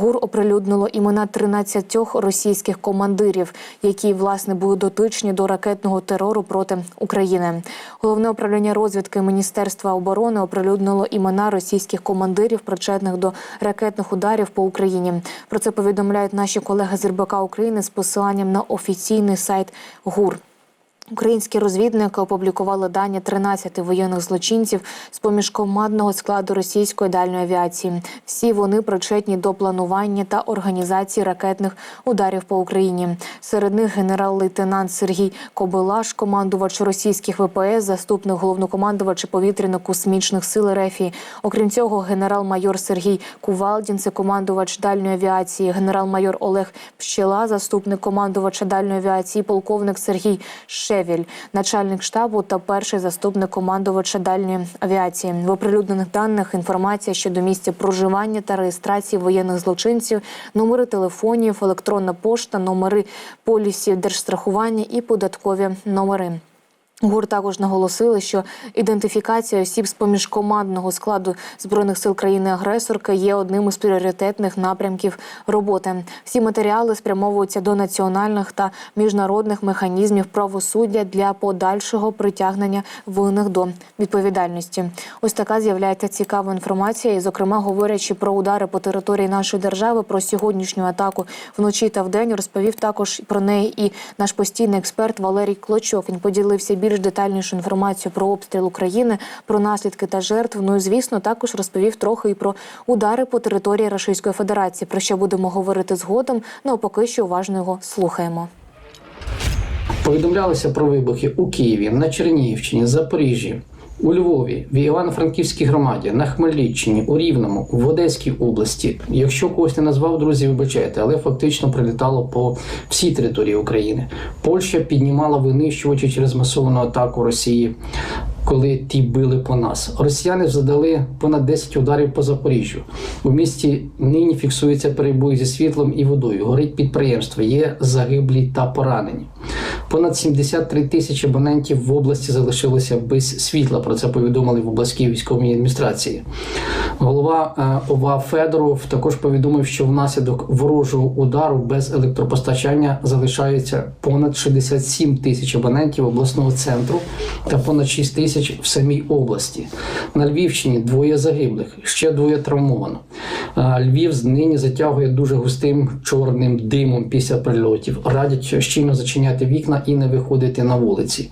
ГУР оприлюднило імена 13 російських командирів, які власне були дотичні до ракетного терору проти України. Головне управління розвідки Міністерства оборони оприлюднило імена російських командирів, причетних до ракетних ударів по Україні. Про це повідомляють наші колеги з РБК України з посиланням на офіційний сайт ГУР. Українські розвідники опублікували дані 13 воєнних злочинців з поміж командного складу російської дальньої авіації. Всі вони причетні до планування та організації ракетних ударів по Україні. Серед них генерал-лейтенант Сергій Кобилаш, командувач російських ВПС, заступник головнокомандувача повітряно-космічних сил РФ. Окрім цього, генерал-майор Сергій Кувалдін, це командувач дальньої авіації, генерал-майор Олег Пщела, заступник командувача дальньої авіації, полковник Сергій Шевіль, начальник штабу та перший заступник командувача дальньої авіації. В оприлюднених даних інформація щодо місця проживання та реєстрації воєнних злочинців, номери телефонів, електронна пошта, номери полісів держстрахування і податкові номери. ГУР також наголосили, що ідентифікація осіб з поміж командного складу збройних сил країни-агресорки є одним із пріоритетних напрямків роботи. Всі матеріали спрямовуються до національних та міжнародних механізмів правосуддя для подальшого притягнення винних до відповідальності. Ось така з'являється цікава інформація, і, зокрема, говорячи про удари по території нашої держави, про сьогоднішню атаку вночі та вдень, розповів також про неї і наш постійний експерт Валерій Клочок. Він поділився більш детальнішу інформацію про обстріл України, про наслідки та жертв. Ну і звісно, також розповів трохи і про удари по території Російської Федерації. Про що будемо говорити згодом. Ну а поки що уважно його слухаємо. Повідомлялося про вибухи у Києві, на Чернігівщині, Запоріжжі, у Львові, в Івано-Франківській громаді, на Хмельниччині, у Рівному, в Одеській області. Якщо когось не назвав, друзі, вибачайте, але фактично прилітало по всій території України. Польща піднімала винищувачі через масовану атаку Росії. Коли ті били по нас, росіяни задали понад 10 ударів по Запоріжжю. У місті нині фіксується перебої зі світлом і водою. Горить підприємство, є загиблі та поранені. Понад 73 тисячі абонентів в області залишилося без світла. Про це повідомили в облаській військовій адміністрації. Голова е, ОВА Федоров також повідомив, що внаслідок ворожого удару без електропостачання залишається понад 67 тисяч абонентів обласного центру та понад 6 тисяч в самій області. На Львівщині двоє загиблих, ще двоє травмовано. Е, Львів нині затягує дуже густим чорним димом після прильотів. Радять щільно зачиняти вікна і не виходити на вулиці.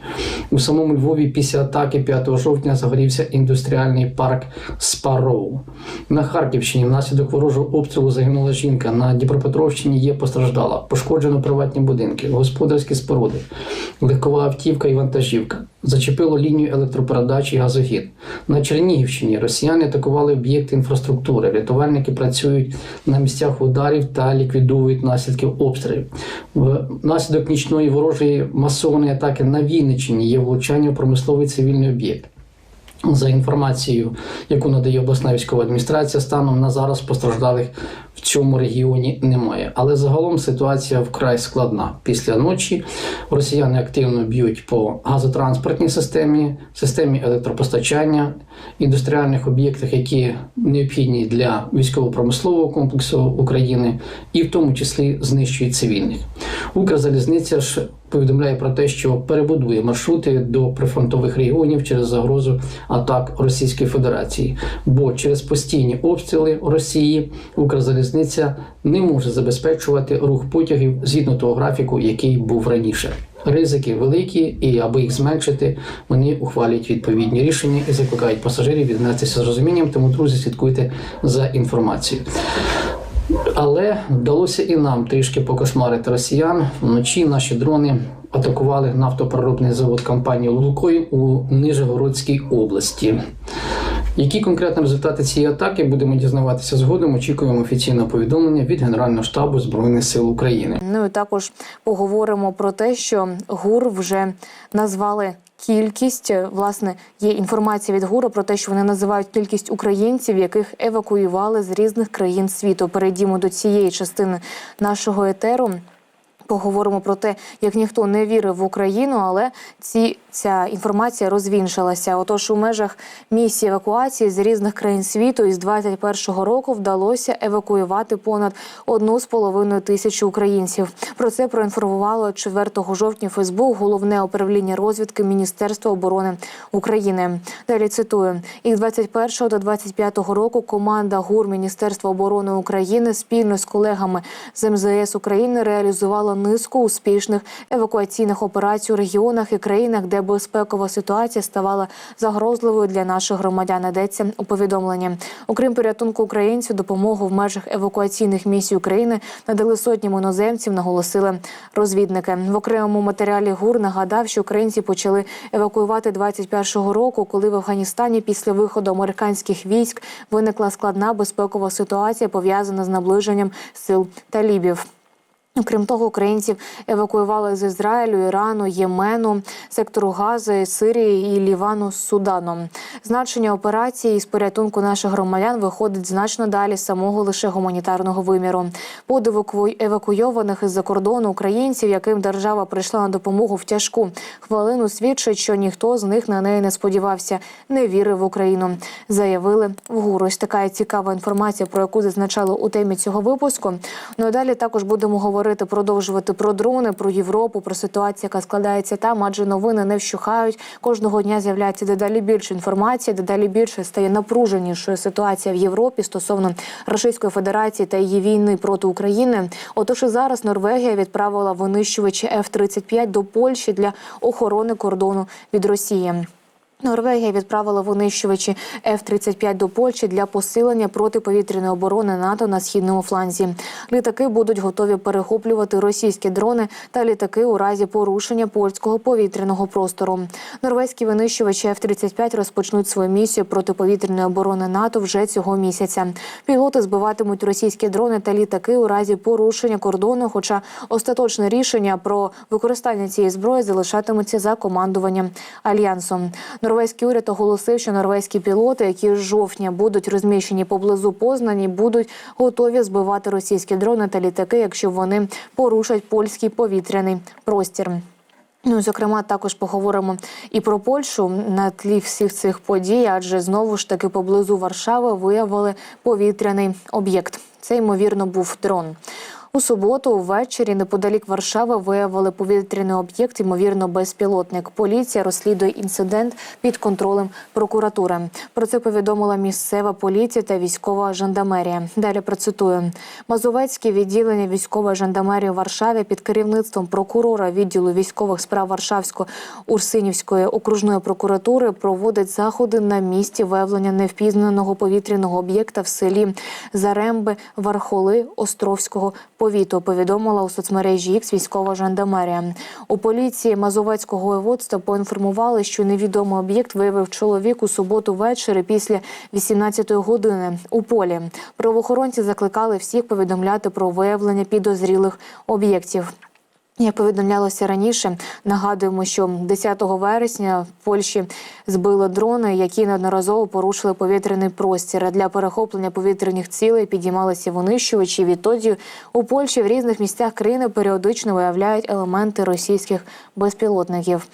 У самому Львові після атаки 5 жовтня загорівся індустріальний парк Спароу. На Харківщині внаслідок ворожого обстрілу загинула жінка. На Дніпропетровщині є постраждала. Пошкоджено приватні будинки, господарські споруди, легкова автівка і вантажівка. Зачепило лінію електропередачі і газогін. На Чернігівщині росіяни атакували об'єкти інфраструктури. Рятувальники працюють на місцях ударів та ліквідовують наслідки обстрілів. Внаслідок нічної ворожої масованої атаки на Вінниччині є влучання в промисловий цивільний об'єкт. За інформацією, яку надає обласна військова адміністрація, станом на зараз постраждалих цьому регіоні немає. Але загалом ситуація вкрай складна. Після ночі росіяни активно б'ють по газотранспортній системі, системі електропостачання, індустріальних об'єктах, які необхідні для військово-промислового комплексу України, і в тому числі знищують цивільних. Укрзалізниця ж повідомляє про те, що перебудує маршрути до прифронтових регіонів через загрозу атак Російської Федерації. Бо через постійні обстріли Росії Укрзалізниця не може забезпечувати рух потягів згідно того графіку, який був раніше. Ризики великі, і аби їх зменшити, вони ухвалюють відповідні рішення і закликають пасажирів віднестися з розумінням. Тому друзі, слідкуйте за інформацією. Але вдалося і нам трішки покошмарити росіян. Вночі наші дрони атакували нафтопереробний завод компанії Лукойл у Нижегородській області. Які конкретні результати цієї атаки будемо дізнаватися згодом? Очікуємо офіційного повідомлення від Генерального штабу Збройних сил України. Ну і також поговоримо про те, що ГУР вже назвали. Кількість власне є інформація від ГУРу про те, що вони називають кількість українців, яких евакуювали з різних країн світу. Перейдімо до цієї частини нашого етеру. Поговоримо про те, як ніхто не вірив в Україну, але ці ця інформація розвіншалася. Отож, у межах місії евакуації з різних країн світу із 21-го року вдалося евакуювати понад одну з половиною тисячі українців. Про це проінформувало 4 жовтня Фейсбук, головне управління розвідки Міністерства оборони України. Далі цитую: із 21 до 25 року команда ГУР Міністерства оборони України спільно з колегами з МЗС України реалізувала низку успішних евакуаційних операцій у регіонах і країнах, де безпекова ситуація ставала загрозливою для наших громадян. Йдеться у повідомленні. Окрім порятунку українців, допомогу в межах евакуаційних місій України надали сотням іноземців, наголосили розвідники. В окремому матеріалі ГУР нагадав, що українці почали евакуювати 21-го року, коли в Афганістані після виходу американських військ виникла складна безпекова ситуація, пов'язана з наближенням сил талібів. Окрім того, українців евакуювали з Ізраїлю, Ірану, Ємену, сектору Гази, Сирії і Лівану з Суданом. Значення операції з порятунку наших громадян виходить значно далі самого лише гуманітарного виміру. Под еваку- евакуйованих із-за кордону українців, яким держава прийшла на допомогу в тяжку хвилину, свідчить, що ніхто з них на неї не сподівався, не вірив в Україну. Заявили в ГУР. Ось така цікава інформація, про яку зазначали у темі цього випуску. Ну і далі також будемо говорити, продовжувати про дрони, про Європу, про ситуацію, яка складається там, адже новини не вщухають. Кожного дня з'являється дедалі більше інформації, дедалі більше стає напруженішою ситуація в Європі стосовно Російської Федерації та її війни проти України. Отож і зараз Норвегія відправила винищувачі F-35 до Польщі для охорони кордону від Росії. Норвегія відправила винищувачі F-35 до Польщі для посилення протиповітряної оборони НАТО на східному фланзі. Літаки будуть готові перехоплювати російські дрони та літаки у разі порушення польського повітряного простору. Норвезькі винищувачі F-35 розпочнуть свою місію протиповітряної оборони НАТО вже цього місяця. Пілоти збиватимуть російські дрони та літаки у разі порушення кордону. Хоча остаточне рішення про використання цієї зброї залишатиметься за командуванням альянсом. Норвезький уряд оголосив, що норвезькі пілоти, які з жовтня будуть розміщені поблизу Познані, будуть готові збивати російські дрони та літаки, якщо вони порушать польський повітряний простір. Ну, зокрема, також поговоримо і про Польщу на тлі всіх цих подій, адже знову ж таки поблизу Варшави виявили повітряний об'єкт. Це ймовірно був дрон. У суботу ввечері неподалік Варшави виявили повітряний об'єкт, ймовірно, безпілотник. Поліція розслідує інцидент під контролем прокуратури. Про це повідомила місцева поліція та військова жандармерія. Далі процитую: Мазовецьке відділення військової жандармерії у Варшаві під керівництвом прокурора відділу військових справ Варшавсько-Урсинівської окружної прокуратури проводить заходи на місці виявлення невпізнаного повітряного об'єкта в селі Заремби Вархоли Островського повіту. Повідомила у соцмережі X військова жандармерія. У поліції Мазовецького воєводства поінформували, що невідомий об'єкт виявив чоловік у суботу ввечері після 18-ї години у полі. Правоохоронці закликали всіх повідомляти про виявлення підозрілих об'єктів. Як повідомлялося раніше, нагадуємо, що 10 вересня в Польщі збили дрони, які неодноразово порушили повітряний простір. Для перехоплення повітряних цілей підіймалися винищувачі. Відтоді у Польщі в різних місцях країни періодично виявляють елементи російських безпілотників.